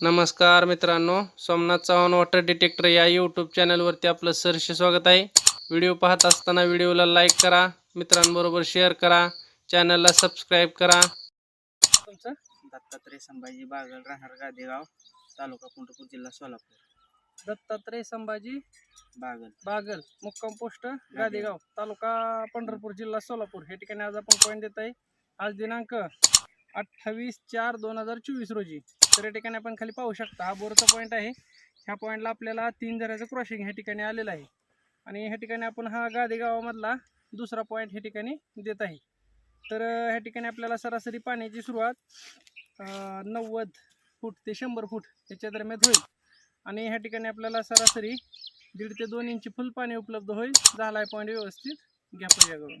नमस्कार मित्रांनो Somnath Chavan water detector या यूट्यूब चॅनलवरती आपलं सहर्ष स्वागत आहे. व्हिडिओ पाहत असताना व्हिडिओला लाईक करा मित्रांबरोबर शेअर करा चॅनलला सबस्क्राईब करा. तुमचं? दत्तात्रय संभाजी बागल राहणार गादेगाव तालुका पंढरपूर जिल्हा सोलापूर. दत्तात्रय संभाजी बागल. बागल मुक्काम पोस्ट गादेगाव. तालुका पंढरपूर जिल्हा सोलापूर. हे ठिकाणी आज आपण पॉईंट देत आहे आज दिनांक अठ्ठावीस चार दोन हजार चोवीस रोजी. तर या ठिकाणी आपण खाली पाहू शकता हा बोरचा पॉईंट आहे. ह्या पॉईंटला आपल्याला तीन झऱ्याचं क्रॉसिंग ह्या ठिकाणी आलेलं आहे. आणि ह्या ठिकाणी आपण हा गादेगावामधला दुसरा पॉईंट ह्या ठिकाणी देत आहे. तर ह्या ठिकाणी आपल्याला सरासरी पाण्याची सुरुवात नव्वद फूट ते शंभर फूट याच्या दरम्यान होईल. आणि ह्या ठिकाणी आपल्याला सरासरी दीड ते दोन इंची फुल पाणी उपलब्ध होईल. झाला आहे पॉईंट व्यवस्थित. घ्या पूजा करून.